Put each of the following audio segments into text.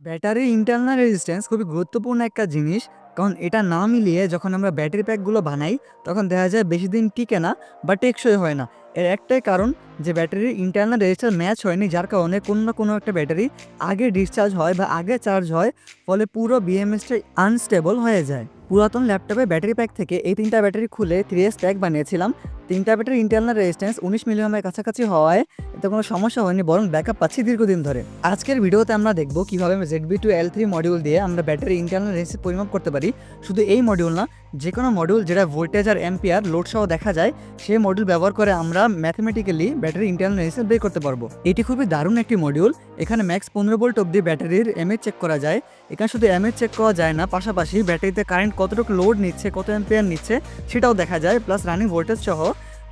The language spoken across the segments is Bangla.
ব্যাটারির ইন্টারনাল রেজিস্ট্যান্স খুবই গুরুত্বপূর্ণ একটা জিনিস। কারণ এটা না মিলিয়ে যখন আমরা ব্যাটারি প্যাকগুলো বানাই, তখন দেখা যায় বেশি দিন টিকে না, বা টেকসই হয় না। এর একটাই কারণ যে ব্যাটারির ইন্টারনাল রেজিস্টার ম্যাচ হয়নি, যার কারণে কোনো না কোনো একটা ব্যাটারি আগে ডিসচার্জ হয় বা আগে চার্জ হয়, ফলে পুরো বিএমএসটা আনস্টেবল হয়ে যায়। পুরাতন ল্যাপটপে ব্যাটারি প্যাক থেকে এই তিনটা ব্যাটারি খুলে থ্রি এস প্যাক বানিয়েছিলাম। তিনটা ব্যাটারি ইন্টারনাল রেজিস্ট্যান্স উনিশ মিলিয়নের কাছাকাছি হওয়ায় এতে কোনো সমস্যা হয়নি, বরং ব্যাকআপ পাচ্ছি দীর্ঘদিন ধরে। আজকের ভিডিওতে আমরা দেখব কীভাবে Z B two L three module দিয়ে আমরা ব্যাটারি ইন্টারনাল রেজিস্ট্যান্স পরিমাপ করতে পারি। শুধু এই মডিউল না যে কোনো মডিউল যেটা ভোল্টেজ আর এম্পিয়ার লোড সহ দেখা যায়, সেই মডিউল ব্যবহার করে আমরা ম্যাথমেটিক্যালি ব্যাটারি ইন্টারনাল রেজিস্ট্যান্স বের করতে পারব। এটি খুবই দারুণ একটি মডিউল এখানে ম্যাক্স পনেরো ভোল্ট অব্দি ব্যাটারির এমএচ চেক করা যায়। এখানে শুধু এমএচ চেক করা যায় না, পাশাপাশি ব্যাটারিতে কারেন্ট কতটুকু লোড নিচ্ছে, কত এম্পিয়ার নিচ্ছে, সেটাও দেখা যায় প্লাস রানিং ভোল্টেজ সহ।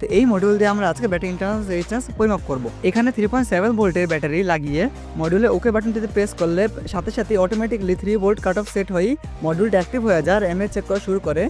তো এই মডিউল দিয়ে আমরা আজকে ব্যাটারি ইন্টারনাল রেজিস্ট্যান্স পরিমাপ করব। এখানে থ্রি পয়েন্ট সেভেন ভোল্টের ব্যাটারি লাগিয়ে মডিউলে ওকে বাটনটিতে প্রেস করলে সাথে সাথে automatically three volt cut off set হয়েই মডিউলটা অ্যাক্টিভ হয়ে যায় আর এমএচ চেক করা শুরু করে।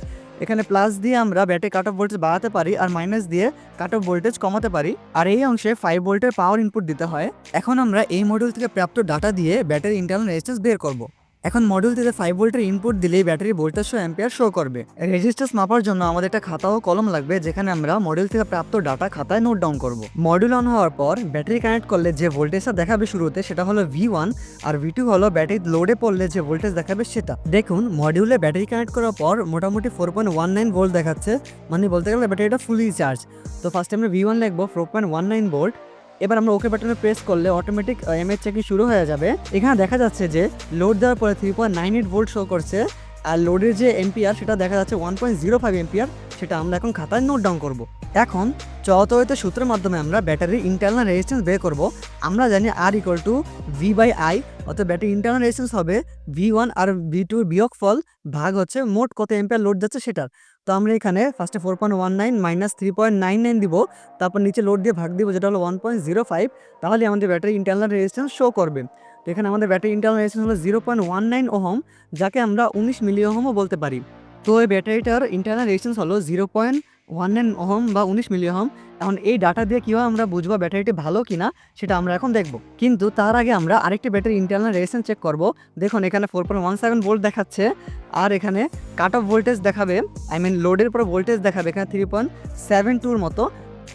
এখানে প্লাস দিয়ে আমরা ব্যাটারি কাট অফ ভোল্টেজ বাড়াতে পারি আর মাইনাস দিয়ে কাট অফ ভোল্টেজ কমাতে পারি। আর এই অংশে ফাইভ ভোল্টের পাওয়ার ইনপুট দিতে হয়। এখন আমরা এই মডিউল থেকে প্রাপ্ত ডাটা দিয়ে ব্যাটারি ইন্টারনাল রেজিস্ট্যান্স বের করব। এখন মডিউল থেকে ফাইভ ভোল্টের ইনপুট দিলেই battery voltage show ampere show করবে। রেজিস্ট্যান্স মাপার জন্য আমাদের একটা খাতা ও কলম লাগবে, যেখানে আমরা মডিউল থেকে প্রাপ্ত ডাটা খাতায় নোট ডাউন করব। মডিউল অন হওয়ার পর ব্যাটারি কানেক্ট করলে যে ভোল্টেজটা দেখাবে শুরুতে সেটা হলো ভি ওয়ান আর ভি টু হলো ব্যাটারি লোডে পড়লে যে ভোল্টেজ দেখাবে সেটা। দেখুন মডিউলে ব্যাটারি কানেক্ট করার পর মোটামুটি four point one nine volt দেখাচ্ছে মানে বলতে গেলে ব্যাটারিটা ফুলি চার্জ তো ফার্স্টে আমরা ভি ওয়ান লিখব four point one nine volt এবার আমরা ওকে বাটনে প্রেস করলে অটোমেটিক এমএচ চেকিং শুরু হয়ে যাবে। এখানে দেখা যাচ্ছে যে লোড দেওয়ার পরে three point nine eight volt show করছে। আর লোডের যে এমপিআর সেটা দেখা যাচ্ছে one point zero five ampere সেটা আমরা এখন খাতায় নোট ডাউন করব। এখন চতরিত সূত্রের মাধ্যমে আমরা ব্যাটারির ইন্টারনাল রেজিস্ট্যান্স বের করব। আমরা জানি R equal to V by I অর্থাৎ ব্যাটারি ইন্টারনাল রেজিস্ট্যান্স হবে ভি ওয়ান আর ভি টুর বিয়োগ ফল ভাগ হচ্ছে মোট কত এম্পিয়ার লোড যাচ্ছে সেটার। তো আমরা এখানে ফার্স্টে four point one nine minus three point nine nine দিব, তারপর নিচে লোড দিয়ে ভাগ দিব, যেটা হলো ওয়ান পয়েন্ট জিরো ফাইভ তাহলে আমাদের ব্যাটারি ইন্টারনাল রেজিস্ট্যান্স শো করবে। তো এখানে আমাদের ব্যাটারি ইন্টারনাল রেজিস্ট্যান্স হলো zero point one nine ohm, যাকে আমরা উনিশ মিলি ওহমও বলতে পারি। তো এই ব্যাটারিটার ইন্টারনাল রেজিস্ট্যান্স হলো zero point one nine ohm বা উনিশ মিলি ওহম এখন এই ডাটা দিয়ে কীভাবে আমরা বুঝব ব্যাটারিটি ভালো কিনা, সেটা আমরা এখন দেখব। কিন্তু তার আগে আমরা আরেকটি ব্যাটারি ইন্টারনাল রেজিস্ট্যান্স চেক করব। দেখুন, এখানে four point one seven volt দেখাচ্ছে, আর এখানে কাট অফ ভোল্টেজ দেখাবে আই মিন লোডের পর ভোল্টেজ দেখাবে, এখানে থ্রি পয়েন্ট সেভেন টুর মতো।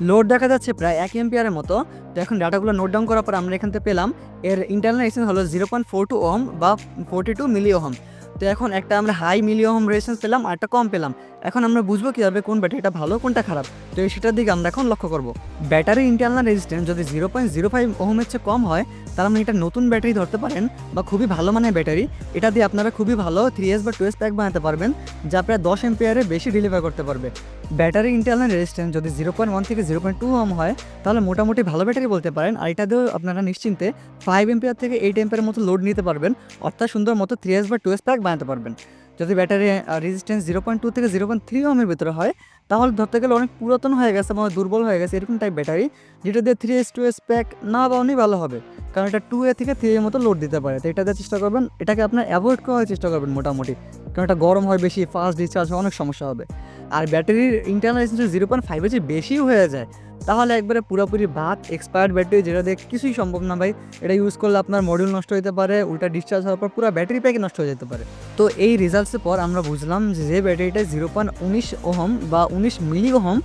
লোড দেখা যাচ্ছে প্রায় এক এম্পিয়ারের মতো। তো এখন ডাটাগুলো নোট ডাউন করার পর আমরা এখান থেকে পেলাম। এর ইন্টারনাল রেজিস্ট্যান্স হলো zero point four two ohm বা ফোরটি টু মিলি ওহম তো এখন একটা আমরা হাই মিলিয়াম রেসেন্স পেলাম আর একটা কম পেলাম। এখন আমরা বুঝব কীভাবে কোন ব্যাটারিটা ভালো, কোনটা খারাপ। তো সেটার দিকে আমরা এখন লক্ষ্য করব। ব্যাটারি ইন্টারনাল রেজিস্ট্যান্স যদি জিরো পয়েন্ট জিরো ফাইভ ওহমের চেয়ে কম হয়, তাহলে আপনি এটা নতুন ব্যাটারি ধরতে পারেন বা খুবই ভালো মানের ব্যাটারি। এটা দিয়ে আপনারা খুবই ভালো থ্রি এস বা টু এস প্যাক বানাতে পারবেন, যা প্রায় দশ এম্পিয়ারে বেশি ডেলিভার করতে পারবে। ব্যাটারি ইন্টারনাল রেজিস্ট্যান্স যদি জিরো পয়েন্ট ওয়ান থেকে জিরো পয়েন্ট টু ওম হয়, তাহলে মোটামুটি ভালো ব্যাটারি বলতে পারেন। আর এটা দিয়েও আপনারা নিশ্চিন্তে ফাইভ এম্পিয়ার থেকে এইট এম্পিয়ারের মতো লোড নিতে পারবেন, অর্থাৎ সুন্দর মতো থ্রি এস বা টু এস প্যাক বানাতে পারবেন। যদি battery resistance zero point two থেকে জিরো পয়েন্ট থ্রি ওমের ভিতরে হয়, তাহলে ধরতে গেলে অনেক পুরাতন হয়ে গেছে বা দুর্বল হয়ে গেছে এরকম টাইপ ব্যাটারি, যেটা দিয়ে three S two S pack না বানানোই ভালো হবে। কারণ এটা টু এ থেকে থ্রি এর মতো লোড দিতে পারে। তো এটা দিয়ে চেষ্টা করবেন, এটাকে আপনার অ্যাভয়েড করার চেষ্টা করবেন মোটামুটি। কারণ এটা গরম হয় বেশি ফাস্ট ডিসচার্জ হয়, অনেক সমস্যা হবে। আর ব্যাটারির ইন্টারনাল জিরো পয়েন্ট ফাইভের চেয়ে বেশি হয়ে যায়। তাহলে একবারে পুরোপুরি বাদ এক্সপায়ার্ড ব্যাটারি যেটা দিয়ে কিছুই সম্ভব না ভাই। এটা ইউজ করলে আপনার মডিউল নষ্ট হতে পারে, উল্টা ডিসচার্জ হওয়ার পর পুরো ব্যাটারি প্যাকে নষ্ট হয়ে যেতে পারে। তো এই রেজাল্টসের পর আমরা বুঝলাম যে যে ব্যাটারিটা জিরো পয়েন্ট উনিশ ওহম বা উনিশ মিলি ওহম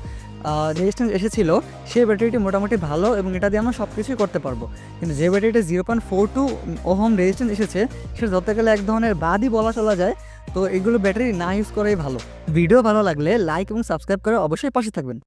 রেজিস্ট্যান্স এসেছিল, সেই ব্যাটারিটি মোটামুটি ভালো এবং এটা দিয়ে আমরা সব কিছুই করতে পারব। কিন্তু যে ব্যাটারিটা zero point four two ohm resistance এসেছে, সেটা ধরতে গেলে এক ধরনের বাদই বলা চলা যায়। তো এগুলো ব্যাটারি না ইউজ করাই ভালো। ভিডিও ভালো লাগলে লাইক এবং সাবস্ক্রাইব করে অবশ্যই পাশে থাকবেন।